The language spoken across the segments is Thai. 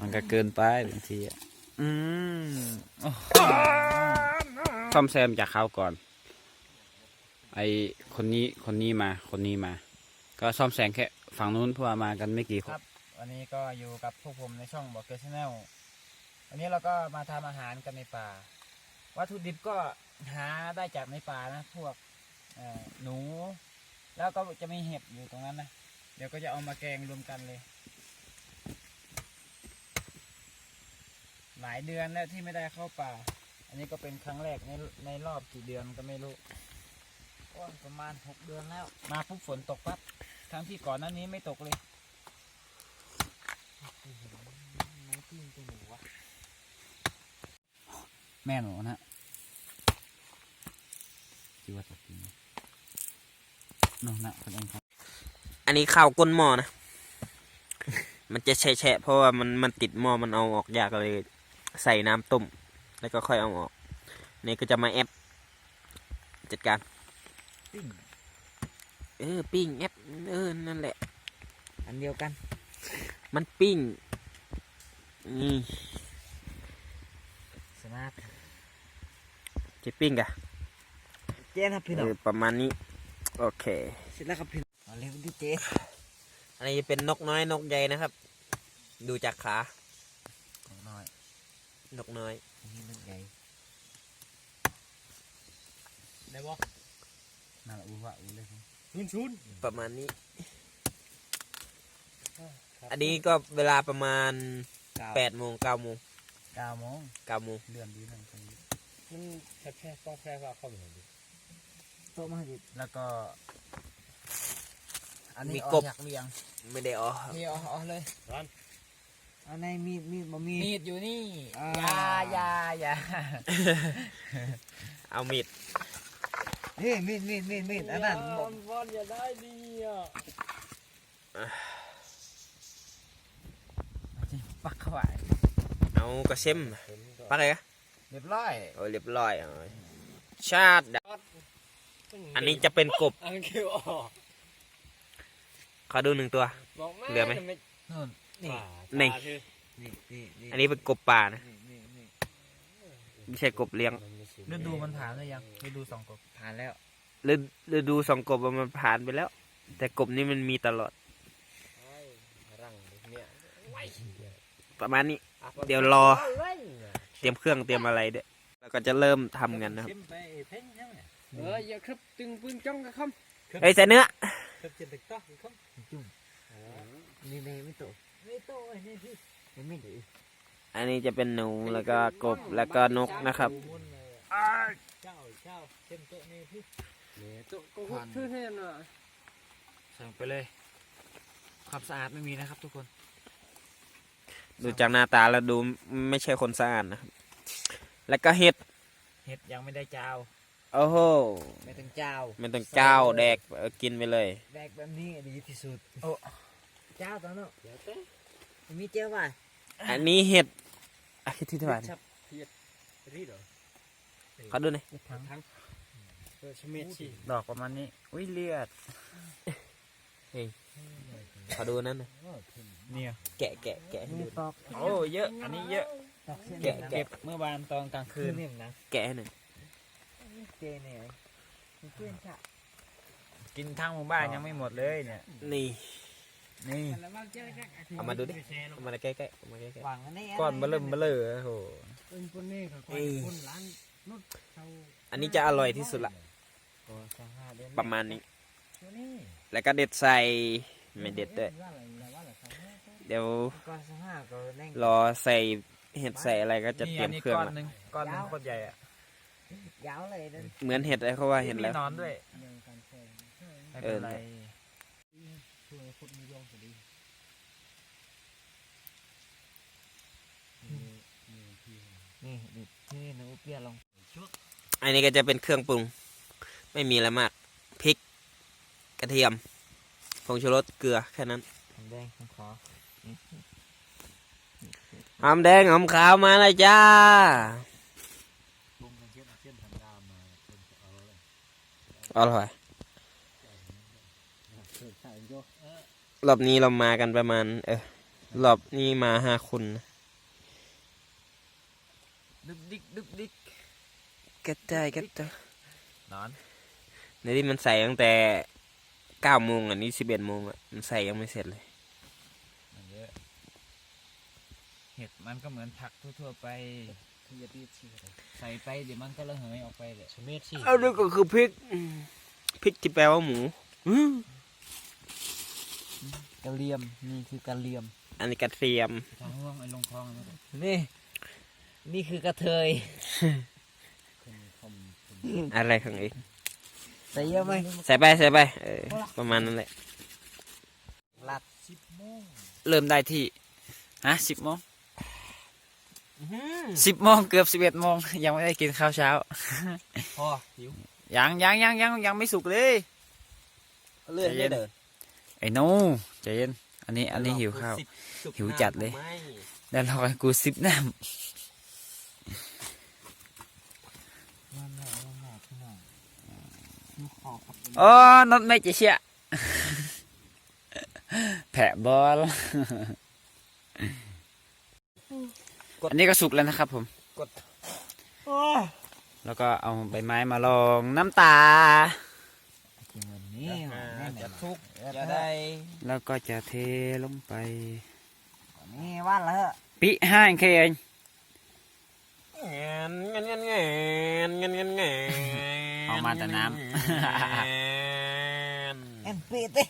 มันก็เกินไปบางทีอะอืมซ่อมแซมจากเขาก่อน ไอคนนี้คนนี้มา คนนี้มา ก็ซ่อมแซมแค่ฝั่งนู้นเพราะว่ามากันไม่กี่คคนรับ วันนี้ก็อยู่กับพวกผมในช่องบอกเกอร์ชแนลวันนี้เราก็มาทำอาหารกันในป่า วัตถุดิบก็หาได้จากในป่านะ พวกเอ่อหนู แล้วก็จะมีเห็ดอยู่ตรงนั้นนะเดี๋ยวก็จะเอามาแกงรวมกันเลย หลายเดือนแล้วที่ไม่ได้เข้าป่า อันนี้ก็เป็นครั้งแรกในในรอบกี่เดือนก็ไม่รู้โอ้ยประมาณหกเดือนแล้ว มาปุ๊บฝนตกปั๊บทั้งที่ก่อนหน้านี้ไม่ตกเลยแม่หนูนะคิดว่าจะกินไหมน้องนะคนเองครับ อันนี้ข้าวก้นหม้อนะ มันจะแฉะๆเพราะว่ามันมันติดหม้อมันเอาออกยากเลย ใส่น้ำต้ม แล้วก็ค่อยเอาออก นี่ก็จะมาแอปจัดการปิ้งเออปิ้งแอปเออนั่นแหละ อันเดียวกัน มันปิ้งนี่สมาร์ทจะปิ้งกะเจ๊ครับพี่น้เอองอประมาณนี้ โอเค เสร็จแล้วครับพี่ เอาเร็วดิเจ๊อันนี้จะเป็นนกน้อยนกใหญ่นะครับ ดูจากขาของน้อยนกน้อยอันนี้มันใหญ่ได้บ่น่าอูวะอูเลยครับชุนชุนประมาณนี้ อันนี้ก็เวลาประมาณแปดโมงเก้าโมงเก้าโมงเก้าโมงเดือนดีนั่นตรงนี้มันแค่แค่ต้องแค่ว่าเข้าไปหน่อยดิโต๊ะมาดิแล้วก็ อันนี้มีออกบ อยากเรียงไม่ได้อ๋อมีเอาเอาเลยร้านอันในมีดมีดบ่มีมีดอยู่นี่อ่า อย่าอย่าเอามีดนี่มีดมีดมีดมีดอันนั้นบอลบอลอย่าได้ดีอะปักเข้าไปเอากระเซ็มปักอะไรกะเรียบร้อยโอ้ยเรียบร้อยเอาไว้ชาติดะอันนี้จะเป็นกบอันคิวออก ขอดูหนึ่งตัว บอกแม่เหลือไหม นู่นนี่นี่ นี่นี่นี่อันนี้เป็นกบป่านะนี่นี่นี่ไม่ใช่กบเลี้ยงฤดูมันผ่านหรือยังฤดูสองกบผ่านแล้วฤฤดูสองกบอะมันผ่านไปแล้ว แต่กบนี่มันมีตลอดรังเนี่ยประมาณนี้ เดี๋ยวรอ เตรียมเครื่องเตรียมอะไรเด้อแล้วก็จะเริ่มทำกันนะครับชิมไปเพ่งยังไงเอออย่าครับตึงปืนจ้องกับคำเฮ้ยใส่เนื้อ ครับจิตตกต้อคำจุ่มนี่นี่ไม่โตไม่โตไอ้นี่พี่มันไม่ดีอันนี้จะเป็นหนูแล้วก็กบแล้วก็นกนะครับเจ้าเจ้าเต็มโต๊ะนี่พี่เนี่ยโต๊ะก็ชื่อแทนอะสั่งไปเลย ความสะอาดไม่มีนะครับทุกคน ดูจากหน้าตาแล้วดูไม่ใช่คนสะอาดนะครับ แล้วก็เห็ด เห็ดยังไม่ได้เจ้า โอ้โหไม่ต้องเจ้าไม่ต้องเจ้าแดกเออกินไปเลย แดกแบบนี้ดีที่สุดโอ้เจ้าตอนนั้นมีเจ้าป่ะอันนี้เห็ดอะคิดที่เท่าไหร่ชับรีดเหรอเขาดูหน่อยทั้งทั้งเออชเมชีดอกประมาณนี้อุ้ยเลือดเขาดูนั่นหน่อยเนี่ยแกะแกะแกะให้ดูตอกโอ้เยอะ อันนี้เยอะแกะแกะเก็บเมื่อวานตอนกลางคืนนี่นะแกะให้หน่อยเจเนี่ยกินทั้งหมู่บ้านยังไม่หมดเลยเนี่ย นี่นี่ เอามาดูดิ เอามาใกล้ๆเอามาใกล้หวังอันนี้ๆก้อนเบลเริ่มเบลอโอ้โห เป็นคนนี่ค่ะเอ้ยคนร้านนุชเขาอันนี้จะอร่อยที่สุดละโอ้สองห้าเดือนประมาณนี้ตัวนี้ แล้วก็เด็ดใส่ไม่เด็ดด้วยว่าอะไรว่าอะไรครับเดี๋ยวก้อนสองห้าก็แน่งรอใส่เห็ดใส่อะไรก็จะเตรียมเครื่องก้อนละหนึ่งก้อนหนึ่งโคตรใหญ่อะ ยาวเลยนั่นเหมือนเห็ดอะไรเขาว่าเห็ดมีแล้วนอนด้วยยังการแข่งไม่เป็นไร ช่วยคนมียองพอดีนี่นี่นี่หนูเปียลงอันนี้ก็จะเป็นเครื่องปรุง ไม่มีอะไรมากพริก กระเทียมผงชูรสเกลือแค่นั้นทำแดงผมขอหอมแดงหอมขาวมาเลยจ้า บุ้งกันเช่นเช่นธรรมดามาคนจะเอา เลยอร่อยเออใส่โยเออรอบนี้เรามากันประมาณ เออรอบนี้มาห้าคนนะดึกดิกดึกดิกกระจายกระจายนอนในที่มันใส่ตั้งแต่เก้าโมงอันนี้สิบเอ็ดโมงอะมันใส่ยังไม่เสร็จเลยมันเยอะเห็ดมันก็เหมือนผักทั่วๆไป อย่าดีสิใส่ไปเดี๋ยวมันก็ระเหยออกไปเลยชเมธสิเอาดูก็คือพริกพริกที่แปลว่าหมูกระเลียมนี่คือกระเลียมอันนี้กระเทียมทางห่วงไอ้ลงคลองนะนี่ นี่คือกระเทยอะไรของอีกใส่เยอะไหมใส่ไปใส่ไปเออประมาณนั้นแหละลัดเริ่มได้ที่ฮะสิบโมง สิบโมงเกือบสิบเอ็ดโมงยังไม่ได้กินข้าวเช้าพอหิวยังยังยังยังยังไม่สุกเลยเลื่อนได้เด้อไอ้หนูใจเย็นอันนี้อันนี้หิวข้าวหิวจัดเลยแล้วรอให้กูซิปน้มันแหละมันแหละพี่น้องดูขอบกับำอ๋อน็อตไม่จะเชี่ยแผะบอล อันนี้ก็สุกแล้วนะครับผมแล้วก็เอาใบไม้มาลองน้ำตากินวันนี้แน่นจะอนทุกจะได้แล้วก็จะเทลงไป นี่ว่าแล้วปิห้าเคเองเงินเงินเงินเงินเงินเงินเงินเอามาแต่น้เอ็นปีติ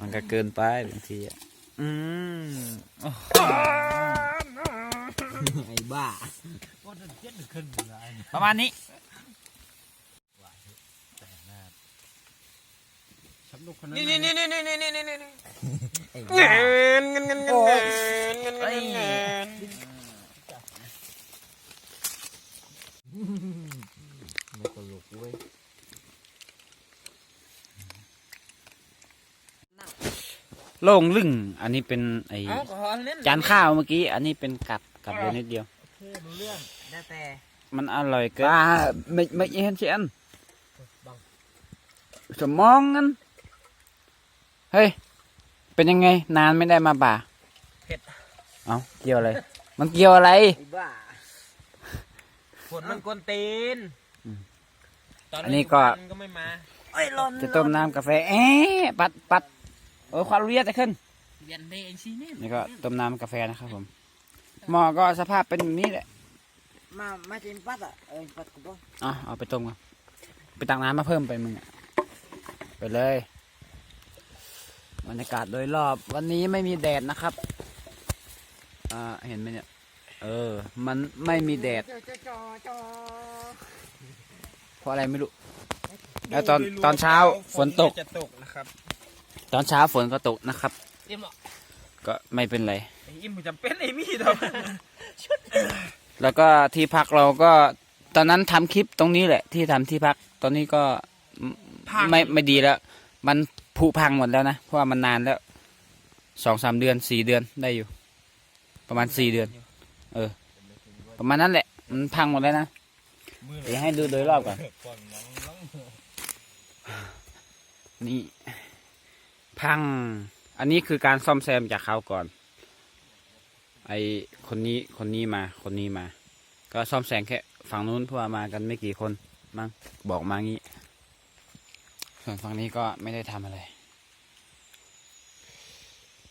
มันก็เกินไปบางทีอะอืมโอ้ไอ้บ้าประมาณนี้นี่นี่นี่นี่นี่นี่นี่นี่ ไอ้ เงิ บ้าน เงินเงินเงินเงินเงินเงินเงิน ไม่ตลกเว้ย โล่งลึ่ง อันนี้เป็นไอเอาขอเล่นจานข้าวเมื่อกี้ อันนี้เป็นกับกับเดียวนิดเดียว โอเครู้เรื่องได้แต่มันอร่อยเกินอ่าไม่ไม่เห็นเชียนสมองงั้นเฮ้ยเป็นยังไง นานไม่ได้มาบ่าเอาเกี่ยวอะไร มันเกี่ยวอะไร ไอ้บ้าฝนมันกวนตีนอืมตอนอันนี้ก็ก็ไม่มาไอ้ยหล่นจะต้มน้ำกาแฟเอ๊ะปัดปัด เออความรู้เยอะจะขึ้นยันเดงสิเนี่ยนี่ก็ต้มน้ำกาแฟนะครับผมหม้อก็สภาพเป็นแบบนี้แหละมามาจินปัดอะเอ้ยปัดกูบ่อะเอาไปต้มกันไปตักน้ำมาเพิ่มไปมึงอะไปเลยบรรยากาศโดยรอบวันนี้ไม่มีแดดนะครับอ่าเห็นไหมเนี่ย เออ มันไม่มีแดดเพราะอะไรไม่รู้แล้วตอนตอนเช้าฝนตกจะตกนะครับ ตอนเช้าฝนก็ตกนะครับ อิ่มหรอก็ไม่เป็นไร ไอ้อิ่มจำเป็นไอ้มีดอกแล้วก็ที่พักเราก็ ตอนนั้นทำคลิปตรงนี้แหละ ที่ทำที่พัก ตอนนี้ก็ไม่ไม่ดีแล้ว มันผุพังหมดแล้วนะ เพราะว่ามันนานแล้วสองสามเดือนสี่เดือนได้อยู่ ประมาณสี่เดือน เออ ประมาณนั้นแหละ มันพังหมดแล้วนะเดี๋ยวให้ดูโดยรอบก่อนนี่ พัง อันนี้คือการซ่อมแซมจากคราก่อน ไอคนนี้คนนี้มา คนนี้มา ก็ซ่อมแซมแค่ฝั่งนู้นเพราะว่ามากันไม่กี่คนมั้งบอกมางี้ ส่วนฝั่งนี้ก็ไม่ได้ทำอะไร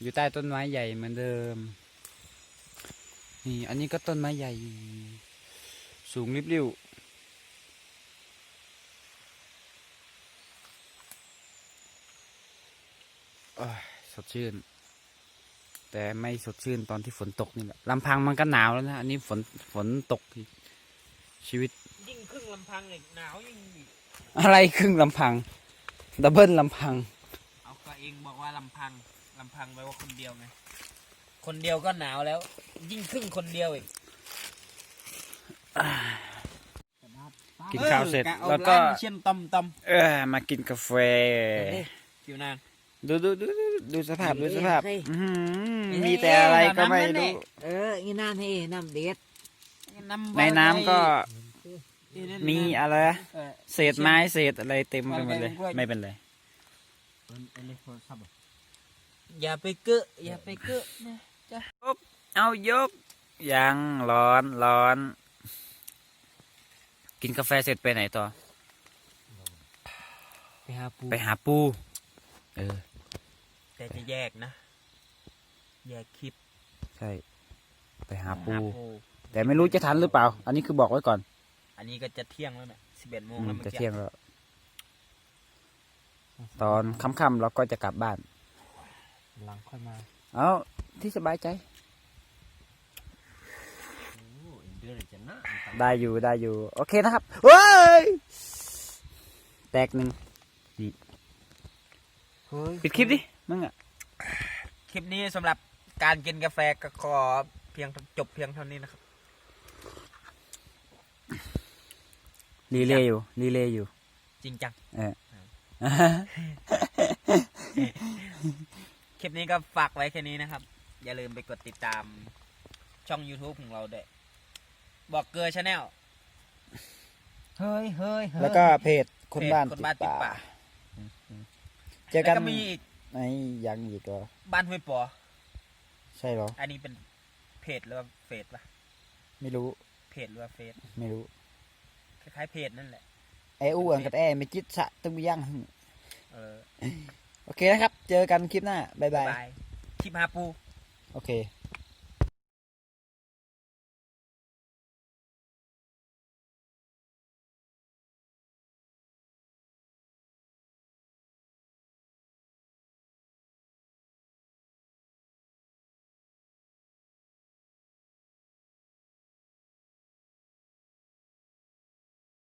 อยู่ใต้ต้นไม้ใหญ่เหมือนเดิม นี่ อันนี้ก็ต้นไม้ใหญ่ สูงริบริ่วโอ้ย สดชื่น แต่ไม่สดชื่นตอนที่ฝนตกนี่แหละลำพังมันก็หนาวแล้วนะอันนี้ฝนฝนตกอีกชีวิต ยิ่งครึ่งลำพังอีกหนาวยิ่งอะไรครึ่งลำพังดับเบิลลำพัง เอาก็เองบอกว่าลำพังลำพังแปลว่าคนเดียวไงคนเดียวก็หนาวแล้ว ยิ่งครึ่งคนเดียวอีกกินข้าวเสร็จออเอาแล้วก็ร้านเชี่ยนตำตเออมากินกาแฟำอยู่นาน ดูดูดูดูดูสภาพดูสภาพอื้อหือมีแต่อะไรก็ไม่รู้ เอออีนั่นให้น้ำเด็ดในน้ำก็มีอะไรนะเออ เศษไม้เศษอะไรเต็มไปหมดเลยกล้วยไม่เป็นไร อย่าไปเกอะอย่าไปเกอะนะเอายก ยังร้อนร้อน กินกาแฟเสร็จไปไหนต่อ ไปหาปูไปหาปู เออ แต่จะแยกนะ แยกคลิปใช่ ไปหาปูหาปู แต่ไม่รู้จะทันหรือเปล่า อันนี้คือบอกไว้ก่อน อันนี้ก็จะเที่ยงแล้วนะสิบเอ็ดโมงอืแล้วมเมื่อจะกี้เที่ยงแล้ว ตอนค่ำๆเราก็จะกลับบ้าน หลังค่อยมา เอาที่สบายใจเดือนจะน่าได้อยู่ได้อยู่ โอเคนะครับเฮ้ยแตกหนึ่งเฮ้ยปิดคลิปดิ มึงอะคลิปนี้สำหรับการกินกาแฟก็ขอเพียงจบเพียงเท่านี้นะครับรีเลย์อยู่รีเลย์อยู่ จริงจังเออคลิปนี้ก็ฝากไว้แค่นี้นะครับ อย่าลืมไปกดติดตามช่อง YouTube ของเราด้วย บอกเกลือชาแนลเฮ้ยเฮ้ยเฮ้ยแล้วก็เพจคนบ้านคนบ้านติดป่าเจอกันแล้วก็มีอีก ไอ้ยังอีกเหรอบ้านห้วยปอ ใช่เหรอ อันนี้เป็นเพจหรือว่าเฟซปะไม่รู้ เพจหรือว่าเฟซไม่รู้ คล้ายๆเพจนั่นแหละไอ้อ้วนกับแอ้ไม่จิตสะตึงยังเออ โอเคนะครับ เจอกันคลิปหน้า บ๊ายบายบายคลิปหาปู โอเค